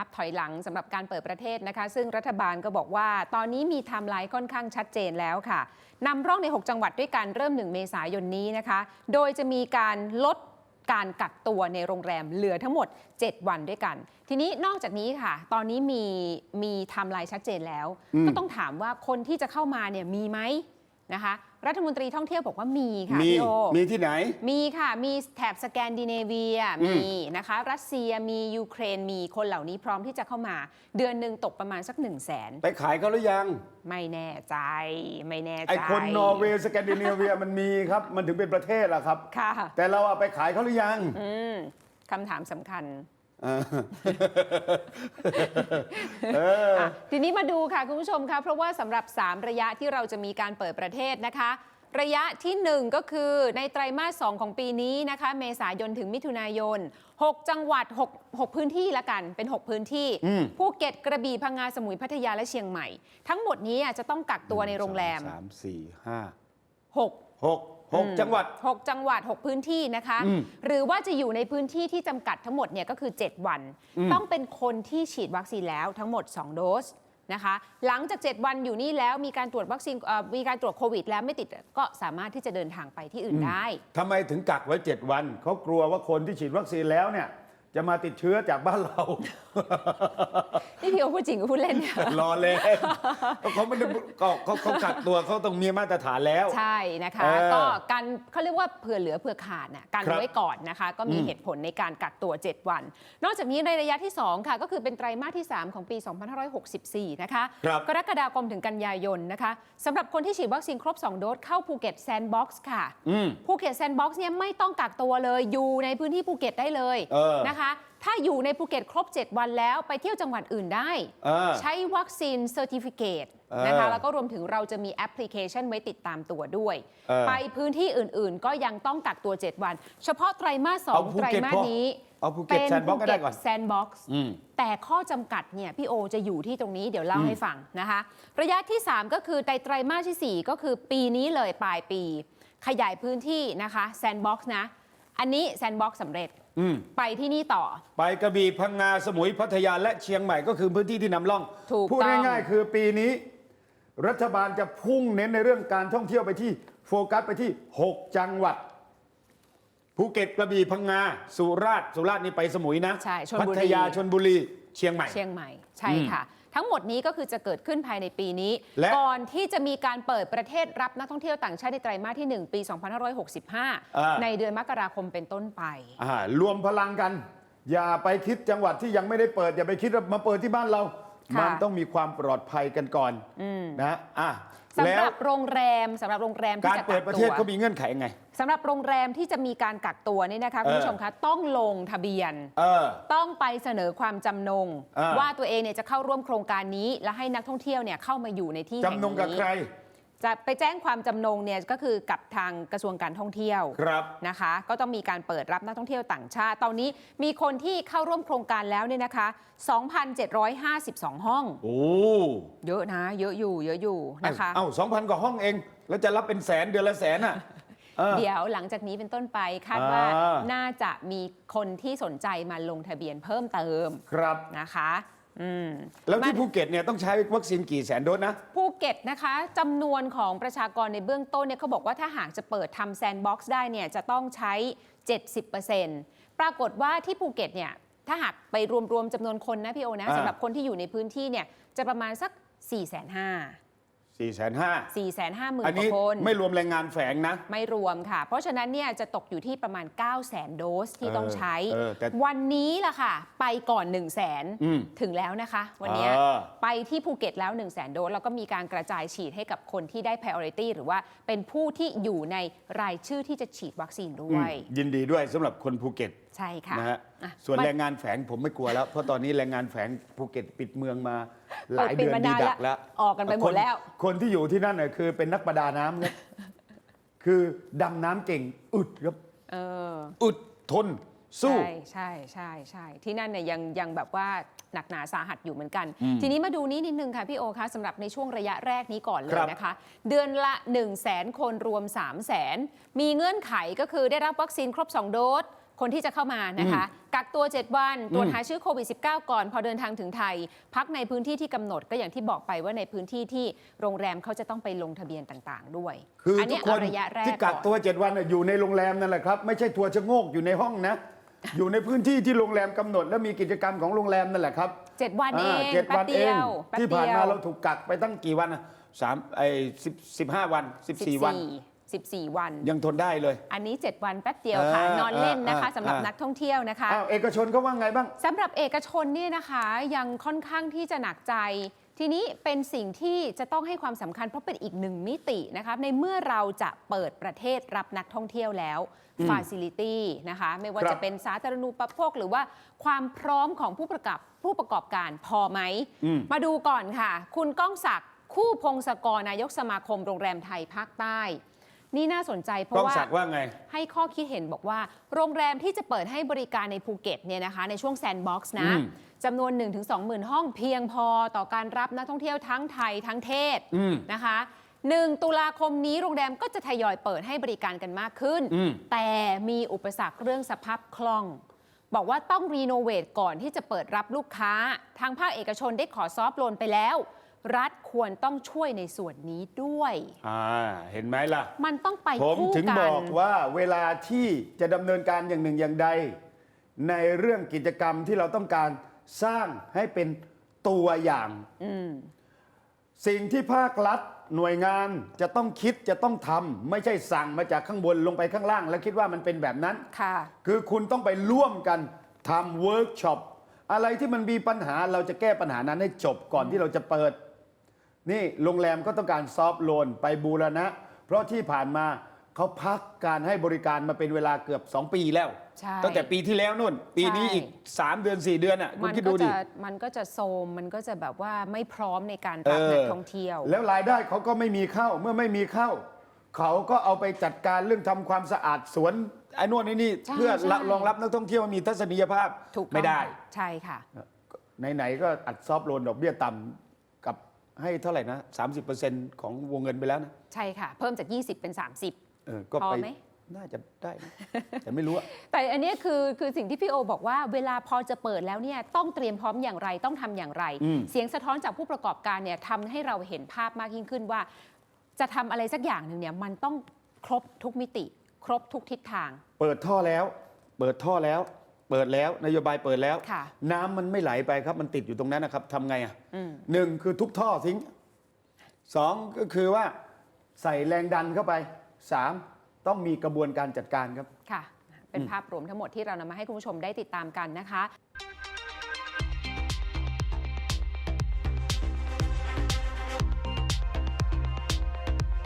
นับถอยหลังสำหรับการเปิดประเทศนะคะ ซึ่งรัฐบาลก็บอกว่า ตอนนี้มีไทม์ไลน์ค่อนข้างชัดเจนแล้วค่ะนำร่องใน 6 จังหวัดด้วยกันเริ่ม 1 เมษายนนี้นะคะ โดยจะมีการลดการกักตัวในโรงแรมเหลือทั้งหมด 7 วันด้วยกัน ทีนี้นอกจากนี้ค่ะ ตอนนี้มีมีไทม์ไลน์ชัดเจนแล้วอืมก็ต้องถามว่าคนที่จะเข้ามาเนี่ยมีไหมนะคะ รัฐมนตรีท่องเที่ยวบอกว่ามีค่ะมี พี่โอมีที่ไหน มีค่ะ มีแถบสแกนดิเนเวีย อืม มีนะคะ รัสเซียมียูเครนมีคนเหล่านี้พร้อมที่จะเข้ามา เดือนหนึ่งตกประมาณสัก1นึ่งแสนไปขายเขาหรือยัง ไม่แน่ใจ ไม่แน่ใจไอคนนอร์เวย์สแกนดิเนเวียมันมีครับ มันถึงเป็นประเทศละครับ ค่ะ แต่เราอะไปขายเขาหรือยัง อืมคำถามสำคัญเออเอออะทีนี้มาดูค่ะคุณผู้ชมคะเพราะว่าสำหรับ 3 ระยะที่เราจะมีการเปิดประเทศนะคะ ระยะที่1 ก็คือในไตรมาส 2 ของปีนี้นะคะ เมษายนถึงมิถุนายน 6 จังหวัด 6 6 พื้นที่ละกันเป็น 6 พื้นที่อืม ภูเก็ตกระบี่พังงาสมุยพัทยาและเชียงใหม่ ทั้งหมดนี้อะจะต้องกักตัวในโรงแรม สามสี่ห้า6 หก หกจังหวัด6จังหวัด6พื้นที่นะคะ อืมหรือว่าจะอยู่ในพื้นที่ที่จำกัดทั้งหมดเนี่ยก็คือ 7 วัน อืม ต้องเป็นคนที่ฉีดวัคซีนแล้วทั้งหมด 2 โดสนะคะ หลังจาก 7 วันอยู่นี่แล้วมีการตรวจวัคซีนเอ่อมีการตรวจโควิด แล้วไม่ติดก็สามารถที่จะเดินทางไปที่อื่นได้ ทำไมถึงกักไว้ 7 วัน เขากลัวว่าคนที่ฉีดวัคซีนแล้วเนี่ย จะมาติดเชื้อจากบ้านเรา นี่พี่โอพูดจริงหรือพูดเล่นเนี่ย รอเลยเขาไม่ได้ก็เขาเขากักตัวเขาต้องมีมาตรฐานแล้ว ใช่นะคะ เออก็การเขาเรียกว่าเผื่อเหลือเผื่อขาดน่ะการครับไว้ก่อนนะคะ ก็มีอืมเหตุผลในการกักตัว 7 วัน นอกจากนี้ในระยะที่ 2 ค่ะ ก็คือเป็นไตรมาสที่ 3 ของปี 2564 นะคะ ครับ กรกฎาคมถึงกันยายนนะคะสำหรับคนที่ฉีดวัคซีนครบ 2 โดสเข้าภูเก็ตแซนด์บ็อกซ์ค่ะ อืม ภูเก็ตแซนด์บ็อกซ์เนี่ยไม่ต้องกักตัวเลยอยู่ในพื้นที่ภูเก็ตได้เลยเออ นะคะถ้าอยู่ในภูเก็ตครบ 7 วันแล้วไปเที่ยวจังหวัดอื่นได้ เออ ใช้วัคซีนเซอร์ติฟิเคตเออนะคะแล้วก็รวมถึงเราจะมีแอปพลิเคชันไว้ติดตามตัวด้วย เออไปพื้นที่อื่นๆ ก็ยังต้องกักตัว 7 วัน เฉพาะไตรมาสสอเอางภูไตรเก็ตมาพสอนี้เอาภูเก็ต Sandbox ก็ได้ก่อน แซนด์บ็อกซ์อืมแต่ข้อจำกัดเนี่ยพี่โอจะอยู่ที่ตรงนี้เดี๋ยวเล่าให้ฟังนะคะ ระยะที่ 3 ก็คือไตรไตรมาสทีสี่4 ก็คือปีนี้เลยปลายปี ขยายพื้นที่นะคะแซนด์บ็อกซ์นะ อันนี้แซนด์บ็อกซ์สำเร็จอืมไปที่นี่ต่อ ไปกระบี่พังงาสมุยพัทยาและเชียงใหม่ก็คือพื้นที่ที่นำร่องถูกพูดต้องง่ายๆ คือปีนี้ รัฐบาลจะพุ่งเน้นในเรื่องการท่องเที่ยวไปที่โฟกัสไปที่ 6 จังหวัดภูเก็ตกระบี่พังงาสุราษฎร์สุราษฎร์นี่ไปสมุยนะใช่ชลบุรีพัทยาชนบุรีเชียงใหม่ เชียงใหม่ใช่ค่ะ ทั้งหมดนี้ก็คือจะเกิดขึ้นภายในปีนี้ และ ก่อนที่จะมีการเปิดประเทศรับนักท่องเที่ยวต่างชาติในไตรมาสที่ 1 ปี 2565 ในเดือนมกราคมเป็นต้นไป อ่ารวมพลังกัน อย่าไปคิดจังหวัดที่ยังไม่ได้เปิด อย่าไปคิดว่ามาเปิดที่บ้านเราค่ะ มันต้องมีความปลอดภัยกันก่อนนะอะสำแล้หวรับโรงแรมสำหรับโรงแรมที่การจะเปิกัดกประตัเทศวเขามีเงื่อนไขไงสำหรับโรงแรมที่จะมีการกักตัวนี่นะคะคุณผู้ชมคะต้องลงทะเบียนเออต้องไปเสนอความจำนงอ่าว่าตัวเองเนี่ยจะเข้าร่วมโครงการนี้ และให้นักท่องเที่ยวเนี่ยเข้ามาอยู่ในที่แห่งจำนงกับนี้ใคร จะไปแจ้งความจำนงเนี่ยก็คือกับทางกระทรวงการท่องเที่ยวครับนะคะ ก็ต้องมีการเปิดรับนักท่องเที่ยวต่างชาติ ตอนนี้มีคนที่เข้าร่วมโครงการแล้วเนี่ยนะคะ 2,752 ห้อง โอ้เยอะนะ เยอะอยู่ เยอะอยู่นะคะ เอ้าสองพันกว่าห้องเอง แล้วจะรับเป็นแสนเดือนละแสนอะเออเดี๋ยวหลังจากนี้เป็นต้นไปคาดว่าอ่าน่าจะมีคนที่สนใจมาลงทะเบียนเพิ่มเติมครับนะคะอืม แล้วที่มาภูเก็ตเนี่ยต้องใช้วัคซีนกี่แสนโดสนะภูเก็ตนะคะจำนวนของประชากรในเบื้องต้นเนี่ยเขาบอกว่าถ้าหากจะเปิดทำแซนด์บ็อกซ์ได้เนี่ยจะต้องใช้ 70%ปรากฏว่าที่ภูเก็ตเนี่ยถ้าหากไปรวมๆจำนวนคนนะพี่โอนะอ่าสำหรับคนที่อยู่ในพื้นที่เนี่ยจะประมาณสัก 4 5 0 0 0 สี่แสนห้า4 5 0 0 0 0อันกนี้ว่าคน ไม่รวมแรงงานแฝงนะ ไม่รวมค่ะ เพราะฉะนั้นเนี่ยจะตกอยู่ที่ประมาณ 9 0 0 0 0 0 โดสที่ต้องใช้ เออแต่วันนี้ล่ะค่ะ ไปก่อน 1 0 0 0 0แสนอืมถึงแล้วนะคะ วันเนี้ยเออ ไปที่ภูเก็ตแล้ว 1 0 0 0 0แโดส แล้วก็มีการกระจายฉีดให้กับคนที่ได้ priority หรือว่าเป็นผู้ที่อยู่ในรายชื่อที่จะฉีดวัคซีนด้วย อืมยินดีด้วยสำหรับคนภูเก็ตใช่ค่ะนะฮะอะส่วนมาแรงงานแฝงผมไม่กลัวแล้ว เพราะตอนนี้แรงงานแฝงภูเก็ตปิดเมืองมาหลายเปิดปิดเดือนมาดีนานดักแล้แล้ววออกกันไปหมดแล้ว คนคนที่อยู่ที่นั่นน่ะคือเป็นนักประดาน้ำครับคือดำน้ำเก่งอึดครับเอออึดทนสู้ ใช่ใช่ใช่ใช่ที่นั่นเนี่ยยังยังแบบว่าหนักหนาสาหัสอยู่เหมือนกัน อืมทีนี้มาดูนี้นิดนึงค่ะพี่โอคะสำหรับในช่วงระยะแรกนี้ก่อนเลคยรับนะคะ เดือนละ 1 0 0 0 0แสนคนรวม 3 0 0แสนมีเงื่อนไขก็คือได้รับวัคซีนครบ 2 โดส คนที่จะเข้ามานะคะ กักตัว 7 วันตรวจอืมหาเชื้อโควิด -19 ก่อน พอเดินทางถึงไทย พักในพื้นที่ที่กำหนดก็อย่างที่บอกไปว่าในพื้นที่ที่โรงแรมเขาจะต้องไปลงทะเบียนต่างๆ ด้วย คืออนทุเนี้กยคนเอาระยะแรกที่กักอนตัวเจ็ดวันน่ะอยู่ในโรงแรมนั่นแหละครับ ไม่ใช่ทัวร์ชะโงกอยู่ในห้องนะ อยู่ในพื้นที่ที่โรงแรมกำหนด และมีกิจกรรมของโรงแรมนั่นแหละครับเจ็ดวันเองเจ็ดแป๊วับนเดีเองยวแป๊บที่ผ่านเดียวมาเราถูกกักไปตั้งกี่วันนะสามไอ้สิบสิบห้าวันสิบสี่วัน 14 วัน ยังทนได้เลย อันนี้ 7 วันแป๊บเดียวค่ะ อ่านอนเล่นนะคะอ่าสำหรับอ่านันักท่องเที่ยวนะคะ อ้าวเอกชนเขาว่าไงบ้าง สำหรับเอกชนเนี่ยนะคะยังค่อนข้างที่จะหนักใจ ทีนี้เป็นสิ่งที่จะต้องให้ความสำคัญเพราะเป็นอีกหนึ่งมิตินะคะในเมื่อเราจะเปิดประเทศรับนักท่องเที่ยวแล้วอืมฟาซิลิตี้นะคะไม่ว่าครับ จะเป็นสาธารณูปโภค หรือว่าความพร้อมของผู้ประกอบผู้ประกอบการพอไหมอืมมาดูก่อนค่ะ คุณก้องศักดิ์คู่พงศกรนายกสมาคมโรงแรมไทยภาคใต้ นี่น่าสนใจเพก้อราะงว่าศักดิ์ว่าไง ให้ข้อคิดเห็นบอกว่า โรงแรมที่จะเปิดให้บริการในภูเก็ตเนี่ยนะคะ ในช่วงแซนด์บ็อกซ์นะอืมจำนวน 1-20,000ห้องเพียงพอต่อการรับนักท่องเที่ยวทั้งไทยทั้งเทศอืมนะคะ1ตุลาคมนี้โรงแรมก็จะทยอยเปิดให้บริการกันมากขึ้นอืมแต่มีอุปสรรคเรื่องสภาพคล่อง บอกว่าต้องรีโนเวทก่อนที่จะเปิดรับลูกค้า ทางภาคเอกชนได้ขอซอฟต์โลนไปแล้ว รัฐควรต้องช่วยในส่วนนี้ด้วย อ่าเห็นไหมล่ะ มันต้องไปผมคู่ถึงกัน บอกว่าเวลาที่จะดำเนินการอย่างหนึ่งอย่างใด ในเรื่องกิจกรรมที่เราต้องการสร้างให้เป็นตัวอย่างอืมสิ่งที่ภาครัฐหน่วยงานจะต้องคิดจะต้องทำไม่ใช่สั่งมาจากข้างบนลงไปข้างล่าง แล้วคิดว่ามันเป็นแบบนั้น ค่ะ คือคุณต้องไปร่วมกันทำเวิร์กช็อปอะไรที่มันมีปัญหาเราจะแก้ปัญหานั้นให้จบก่อนที่เราจะเปิด นี่โรงแรมก็ต้องการซอฟต์โลนไปบูรณะ เพราะที่ผ่านมาเขาพักการให้บริการมาเป็นเวลาเกือบ 2 ปีแล้ว ใช่ตั้งแต่ปีที่แล้วนู่น ปีนี้ใช่อีก 3 เดือน 4 เดือนอะ คุมัณนคิดก็ดูดิจะมันก็จะโซมมันก็จะแบบว่าไม่พร้อมในการรับเออนักท่องเที่ยว แล้วรายได้เขาก็ไม่มีเข้าเมื่อไม่มีเข้า เขาก็เอาไปจัดการเรื่องทำความสะอาดสวนไอ้นวดนี่นี่ใช่เพื่อใช่ รองรับนักท่องเที่ยวมีทัศนียภาพถูกต้องไม่ได้ ใช่ค่ะ ไหน ๆ ก็อัดซอฟต์โลนดอกเบี้ยต่ำกับ ให้เท่าไหร่นะ30%ของวงเงินไปแล้วนะใช่ค่ะ เพิ่มจาก 20 เป็น 30 เออก็พอไปไหม น่าจะได้นะ แต่ไม่รู้อะแต่อันเนี้ยคือคือสิ่งที่พี่โอบอกว่าเวลาพอจะเปิดแล้วเนี่ยต้องเตรียมพร้อมอย่างไรต้องทำอย่างไร อืม เสียงสะท้อนจากผู้ประกอบการเนี่ยทำให้เราเห็นภาพมากยิ่งขึ้นว่า จะทำอะไรสักอย่างหนึ่งเนี่ยมันต้องครบทุกมิติ ครบทุกทิศทาง เปิดท่อแล้ว เปิดท่อแล้ว เปิดแล้วนโยบายเปิดแล้ว ค่ะน้ำมันไม่ไหลไปครับมันติดอยู่ตรงนั้นนะครับทำไงอะอืม หนึ่งคือทุกท่อทิ้งสองก็คือว่าใส่แรงดันเข้าไปสามต้องมีกระบวนการจัดการครับ ค่ะ เป็นภาพรวมทั้งหมดที่เรานำมาให้คุณผู้ชมได้ติดตามกันนะคะ